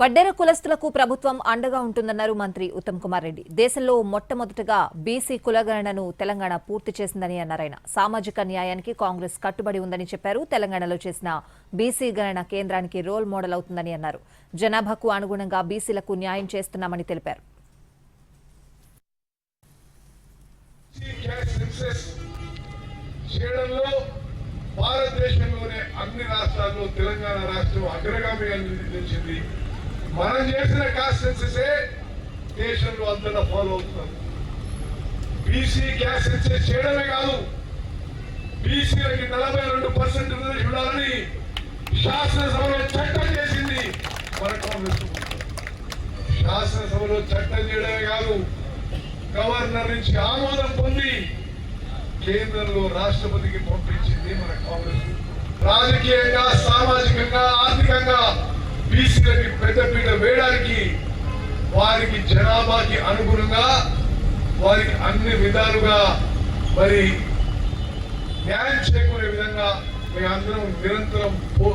వడ్డేర కులస్తులకు ప్రభుత్వం అండగా ఉంటుందన్నారు మంత్రి ఉత్తమ్ కుమార్ రెడ్డి. దేశంలో మొట్టమొదటగా బీసీ కులగణనను తెలంగాణ పూర్తి చేసిందని అన్నారు ఆయన. సామాజిక న్యాయానికి కాంగ్రెస్ కట్టుబడి ఉందని చెప్పారు. తెలంగాణలో చేసిన బీసీ గణన కేంద్రానికి రోల్ మోడల్ అవుతుందని అన్నారు. జనాభాకు అనుగుణంగా బీసీలకు న్యాయం చేస్తున్నామని తెలిపారు. చేయడంలో భారతదేశంలోనే అన్ని రాష్ట్రాల్లో తెలంగాణ రాష్ట్రం అగ్రగామిగా నిలిచింది మనం చేసిన క్యాష్ దేశంలో అంతటా ఫాలో అవుతున్నారు. బీసీ క్యాష్ సెన్సెస్ చేయడమే కాదు బీసీలకి నలభై రెండు పర్సెంట్ ఉండాలని శాసనసభలో చట్టం చేసింది మన కాంగ్రెస్ శాసనసభలో చట్టం చేయడమే కాదు గవర్నర్ నుంచి ఆమోదం పొంది కేంద్రంలో రాష్ట్రపతికి పంపించింది మన కాంగ్రెస్ రాజకీయంగా సామాజికంగా ఆర్థికంగా బీసీలకి పెద్దపీట వారికి జనాభాకి అనుగుణంగా వారికి అన్ని విధాలుగా మరి న్యాయం చేకూరే విధంగా మేమందరం నిరంతరం పో